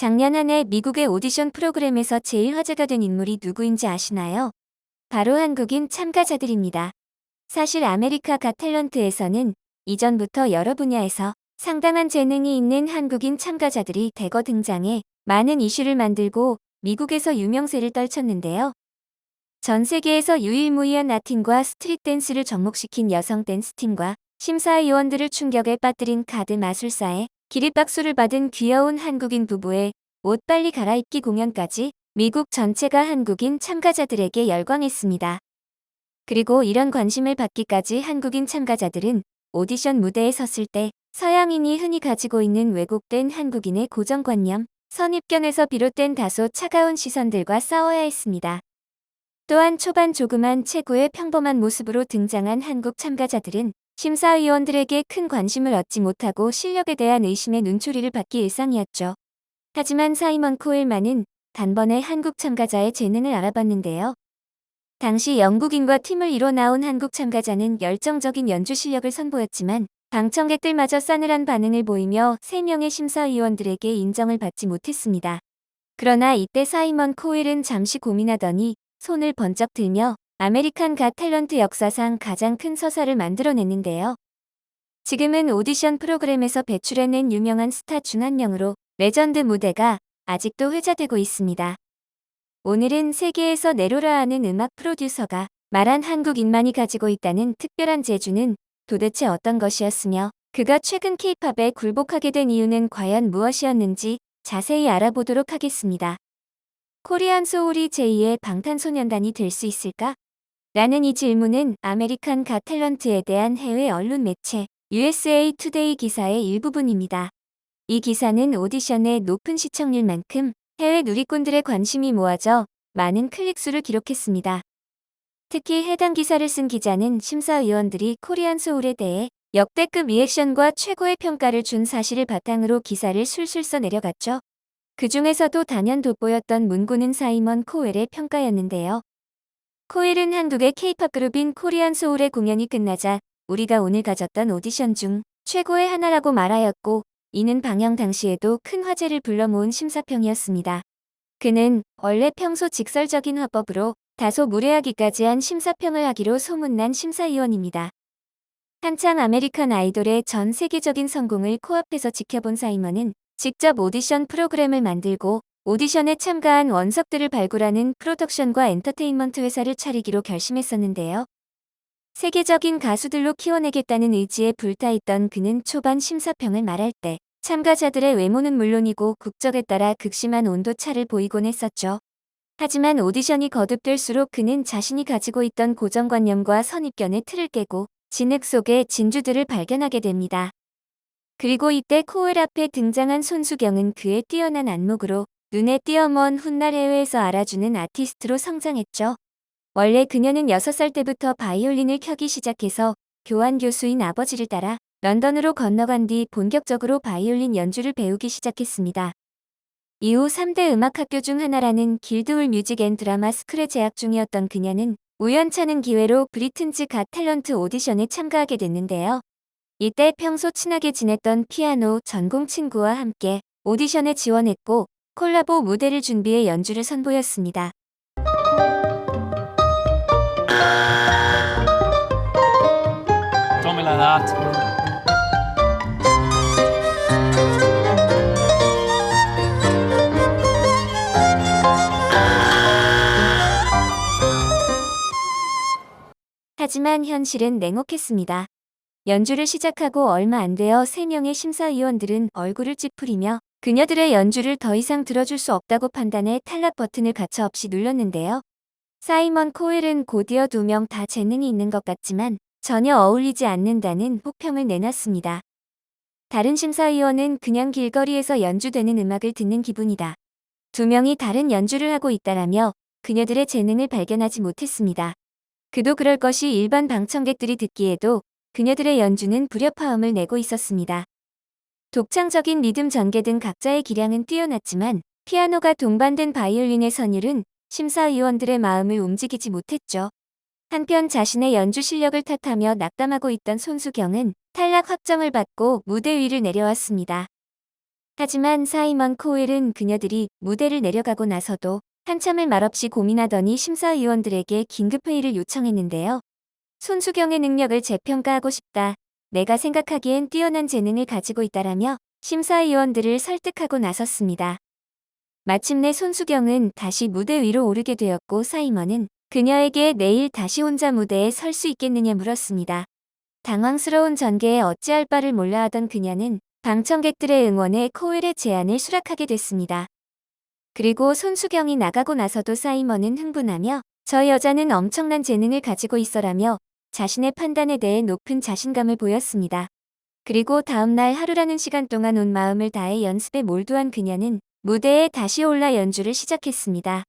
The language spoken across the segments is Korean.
작년 한 해 미국의 오디션 프로그램에서 제일 화제가 된 인물이 누구인지 아시나요? 바로 한국인 참가자들입니다. 사실 아메리카 가 탤런트에서는 이전부터 여러 분야에서 상당한 재능이 있는 한국인 참가자들이 대거 등장해 많은 이슈를 만들고 미국에서 유명세를 떨쳤는데요. 전 세계에서 유일무이한 라틴과 스트릿 댄스를 접목시킨 여성 댄스팀과 심사위원들을 충격에 빠뜨린 카드 마술사에 기립박수를 받은 귀여운 한국인 부부의 옷 빨리 갈아입기 공연까지 미국 전체가 한국인 참가자들에게 열광했습니다. 그리고 이런 관심을 받기까지 한국인 참가자들은 오디션 무대에 섰을 때 서양인이 흔히 가지고 있는 왜곡된 한국인의 고정관념, 선입견에서 비롯된 다소 차가운 시선들과 싸워야 했습니다. 또한 초반 조그만 체구의 평범한 모습으로 등장한 한국 참가자들은 심사위원들에게 큰 관심을 얻지 못하고 실력에 대한 의심의 눈초리를 받기 일상이었죠. 하지만 사이먼 코엘만은 단번에 한국 참가자의 재능을 알아봤는데요. 당시 영국인과 팀을 이뤄 나온 한국 참가자는 열정적인 연주 실력을 선보였지만 방청객들마저 싸늘한 반응을 보이며 3명의 심사위원들에게 인정을 받지 못했습니다. 그러나 이때 사이먼 코엘은 잠시 고민하더니 손을 번쩍 들며 아메리칸 가 탤런트 역사상 가장 큰 서사를 만들어냈는데요. 지금은 오디션 프로그램에서 배출해낸 유명한 스타 중 한 명으로 레전드 무대가 아직도 회자되고 있습니다. 오늘은 세계에서 내로라 하는 음악 프로듀서가 말한 한국인만이 가지고 있다는 특별한 재주는 도대체 어떤 것이었으며 그가 최근 케이팝에 굴복하게 된 이유는 과연 무엇이었는지 자세히 알아보도록 하겠습니다. 코리안 소울이 제2의 방탄소년단이 될 수 있을까? 라는 이 질문은 아메리칸 가 탤런트에 대한 해외 언론 매체 USA 투데이 기사의 일부분입니다. 이 기사는 오디션의 높은 시청률만큼 해외 누리꾼들의 관심이 모아져 많은 클릭수를 기록했습니다. 특히 해당 기사를 쓴 기자는 심사위원들이 코리안 소울에 대해 역대급 리액션과 최고의 평가를 준 사실을 바탕으로 기사를 술술 써 내려갔죠. 그 중에서도 단연 돋보였던 문구는 사이먼 코웰의 평가였는데요. 코일은 한국의 케이팝 그룹인 코리안 소울의 공연이 끝나자 우리가 오늘 가졌던 오디션 중 최고의 하나라고 말하였고 이는 방영 당시에도 큰 화제를 불러 모은 심사평이었습니다. 그는 원래 평소 직설적인 화법으로 다소 무례하기까지 한 심사평을 하기로 소문난 심사위원입니다. 한창 아메리칸 아이돌의 전 세계적인 성공을 코앞에서 지켜본 사이먼은 직접 오디션 프로그램을 만들고 오디션에 참가한 원석들을 발굴하는 프로덕션과 엔터테인먼트 회사를 차리기로 결심했었는데요. 세계적인 가수들로 키워내겠다는 의지에 불타있던 그는 초반 심사평을 말할 때 참가자들의 외모는 물론이고 국적에 따라 극심한 온도 차를 보이곤 했었죠. 하지만 오디션이 거듭될수록 그는 자신이 가지고 있던 고정관념과 선입견의 틀을 깨고 진흙 속의 진주들을 발견하게 됩니다. 그리고 이때 코을 앞에 등장한 손수경은 그의 뛰어난 안목으로 눈에 띄어먼 훗날 해외에서 알아주는 아티스트로 성장했죠. 원래 그녀는 6살 때부터 바이올린을 켜기 시작해서 교환 교수인 아버지를 따라 런던으로 건너간 뒤 본격적으로 바이올린 연주를 배우기 시작했습니다. 이후 3대 음악학교 중 하나라는 길드울 뮤직 앤 드라마 스쿨에 재학 중이었던 그녀는 우연찮은 기회로 브리튼즈 가 탤런트 오디션에 참가하게 됐는데요. 이때 평소 친하게 지냈던 피아노 전공 친구와 함께 오디션에 지원했고 콜라보 무대를 준비해 연주를 선보였습니다. Like that. 하지만 현실은 냉혹했습니다. 연주를 시작하고 얼마 안 되어 3명의 심사위원들은 얼굴을 찌푸리며 그녀들의 연주를 더 이상 들어줄 수 없다고 판단해 탈락 버튼을 가차없이 눌렀는데요. 사이먼 코일은 곧이어 두 명 다 재능이 있는 것 같지만 전혀 어울리지 않는다는 혹평을 내놨습니다. 다른 심사위원은 그냥 길거리에서 연주되는 음악을 듣는 기분이다. 두 명이 다른 연주를 하고 있다라며 그녀들의 재능을 발견하지 못했습니다. 그도 그럴 것이 일반 방청객들이 듣기에도 그녀들의 연주는 불협화음을 내고 있었습니다. 독창적인 리듬 전개 등 각자의 기량은 뛰어났지만 피아노가 동반된 바이올린의 선율은 심사위원들의 마음을 움직이지 못했죠. 한편 자신의 연주 실력을 탓하며 낙담하고 있던 손수경은 탈락 확정을 받고 무대 위를 내려왔습니다. 하지만 사이먼 코웰은 그녀들이 무대를 내려가고 나서도 한참을 말없이 고민하더니 심사위원들에게 긴급회의를 요청했는데요. 손수경의 능력을 재평가하고 싶다. 내가 생각하기엔 뛰어난 재능을 가지고 있다라며 심사위원들을 설득하고 나섰습니다. 마침내 손수경은 다시 무대 위로 오르게 되었고 사이먼은 그녀에게 내일 다시 혼자 무대에 설 수 있겠느냐 물었습니다. 당황스러운 전개에 어찌할 바를 몰라 하던 그녀는 방청객들의 응원에 코웰의 제안을 수락하게 됐습니다. 그리고 손수경이 나가고 나서도 사이먼은 흥분하며 저 여자는 엄청난 재능을 가지고 있어라며 자신의 판단에 대해 높은 자신감을 보였습니다. 그리고 다음날 하루라는 시간 동안 온 마음을 다해 연습에 몰두한 그녀는 무대에 다시 올라 연주를 시작했습니다.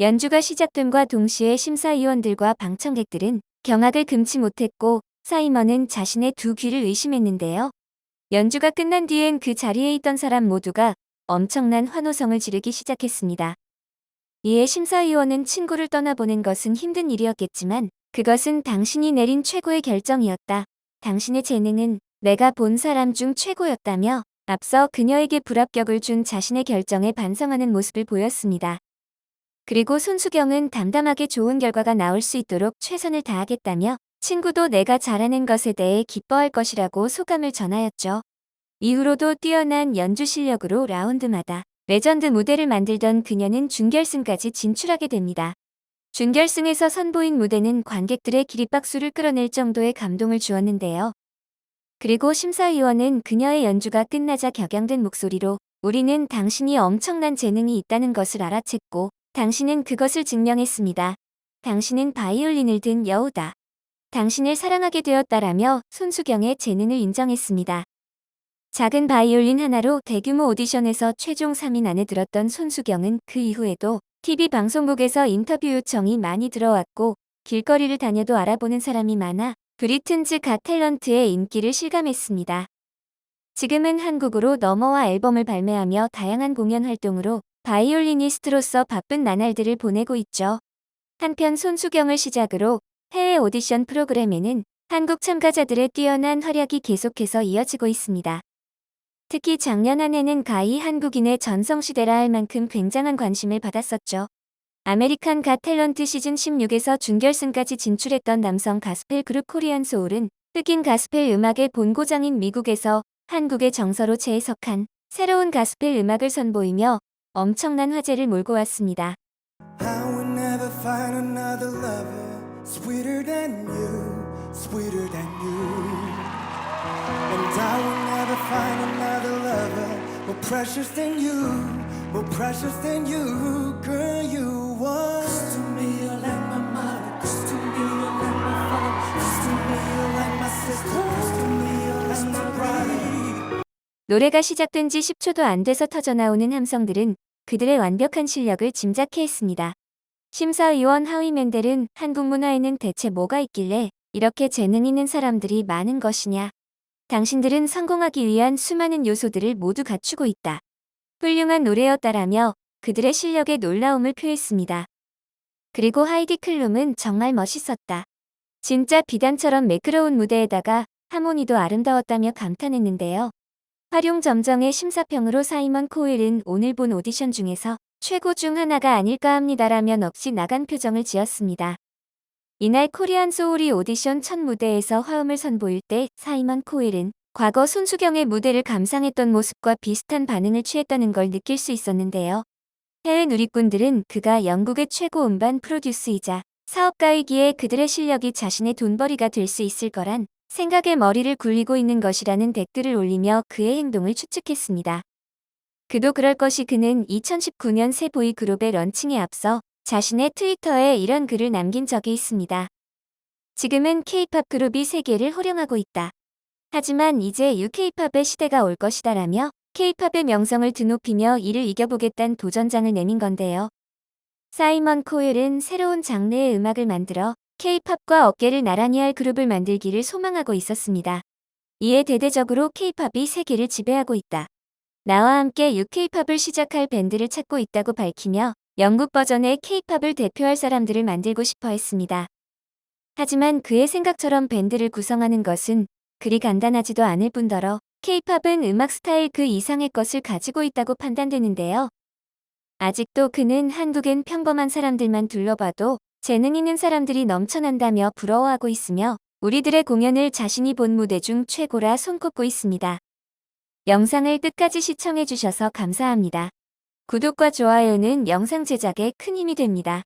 연주가 시작됨과 동시에 심사위원들과 방청객들은 경악을 금치 못했고 사이먼은 자신의 두 귀를 의심했는데요. 연주가 끝난 뒤엔 그 자리에 있던 사람 모두가 엄청난 환호성을 지르기 시작했습니다. 이에 심사위원은 친구를 떠나보낸 것은 힘든 일이었겠지만 그것은 당신이 내린 최고의 결정이었다. 당신의 재능은 내가 본 사람 중 최고였다며 앞서 그녀에게 불합격을 준 자신의 결정에 반성하는 모습을 보였습니다. 그리고 손수경은 담담하게 좋은 결과가 나올 수 있도록 최선을 다하겠다며 친구도 내가 잘하는 것에 대해 기뻐할 것이라고 소감을 전하였죠. 이후로도 뛰어난 연주 실력으로 라운드마다 레전드 무대를 만들던 그녀는 준결승까지 진출하게 됩니다. 준결승에서 선보인 무대는 관객들의 기립박수를 끌어낼 정도의 감동을 주었는데요. 그리고 심사위원은 그녀의 연주가 끝나자 격양된 목소리로 우리는 당신이 엄청난 재능이 있다는 것을 알아챘고 당신은 그것을 증명했습니다. 당신은 바이올린을 든 여우다. 당신을 사랑하게 되었다라며 손수경의 재능을 인정했습니다. 작은 바이올린 하나로 대규모 오디션에서 최종 3인 안에 들었던 손수경은 그 이후에도 TV 방송국에서 인터뷰 요청이 많이 들어왔고 길거리를 다녀도 알아보는 사람이 많아 브리튼즈 가 탤런트의 인기를 실감했습니다. 지금은 한국으로 넘어와 앨범을 발매하며 다양한 공연 활동으로 바이올리니스트로서 바쁜 나날들을 보내고 있죠. 한편 손수경을 시작으로 해외 오디션 프로그램에는 한국 참가자들의 뛰어난 활약이 계속해서 이어지고 있습니다. 특히 작년 한 해는 가히 한국인의 전성시대라 할 만큼 굉장한 관심을 받았었죠. 아메리칸 가 탤런트 시즌 16에서 준결승까지 진출했던 남성 가스펠 그룹 코리안 소울은 흑인 가스펠 음악의 본고장인 미국에서 한국의 정서로 재해석한 새로운 가스펠 음악을 선보이며 엄청난 화제를 몰고 왔습니다. 노래가 시작된 지 10초도 안 돼서 터져나오는 함성들은 그들의 완벽한 실력을 짐작케 했습니다. 심사위원 하위 멘델은 한국 문화에는 대체 뭐가 있길래 이렇게 재능 있는 사람들이 많은 것이냐. 당신들은 성공하기 위한 수많은 요소들을 모두 갖추고 있다. 훌륭한 노래였다라며 그들의 실력에 놀라움을 표했습니다. 그리고 하이디 클룸은 정말 멋있었다. 진짜 비단처럼 매끄러운 무대에다가 하모니도 아름다웠다며 감탄했는데요. 활용 점정의 심사평으로 사이먼 코일은 오늘 본 오디션 중에서 최고 중 하나가 아닐까 합니다라며 넋이 나간 표정을 지었습니다. 이날 코리안 소울이 오디션 첫 무대에서 화음을 선보일 때 사이먼 코일은 과거 손수경의 무대를 감상했던 모습과 비슷한 반응을 취했다는 걸 느낄 수 있었는데요. 해외 누리꾼들은 그가 영국의 최고 음반 프로듀스이자 사업가이기에 그들의 실력이 자신의 돈벌이가 될 수 있을 거란 생각에 머리를 굴리고 있는 것이라는 댓글을 올리며 그의 행동을 추측했습니다. 그도 그럴 것이 그는 2019년 새 보이 그룹의 런칭에 앞서 자신의 트위터에 이런 글을 남긴 적이 있습니다. 지금은 K-팝 그룹이 세계를 호령하고 있다. 하지만 이제 UK-팝의 시대가 올 것이다라며 K-팝의 명성을 드높이며 이를 이겨보겠다는 도전장을 내민 건데요. 사이먼 코엘은 새로운 장르의 음악을 만들어 K-팝과 어깨를 나란히 할 그룹을 만들기를 소망하고 있었습니다. 이에 대대적으로 K-팝이 세계를 지배하고 있다. 나와 함께 UK-팝을 시작할 밴드를 찾고 있다고 밝히며 영국 버전의 K-팝을 대표할 사람들을 만들고 싶어 했습니다. 하지만 그의 생각처럼 밴드를 구성하는 것은 그리 간단하지도 않을 뿐더러 K-팝은 음악 스타일 그 이상의 것을 가지고 있다고 판단되는데요. 아직도 그는 한국엔 평범한 사람들만 둘러봐도 재능 있는 사람들이 넘쳐난다며 부러워하고 있으며 우리들의 공연을 자신이 본 무대 중 최고라 손꼽고 있습니다. 영상을 끝까지 시청해주셔서 감사합니다. 구독과 좋아요는 영상 제작에 큰 힘이 됩니다.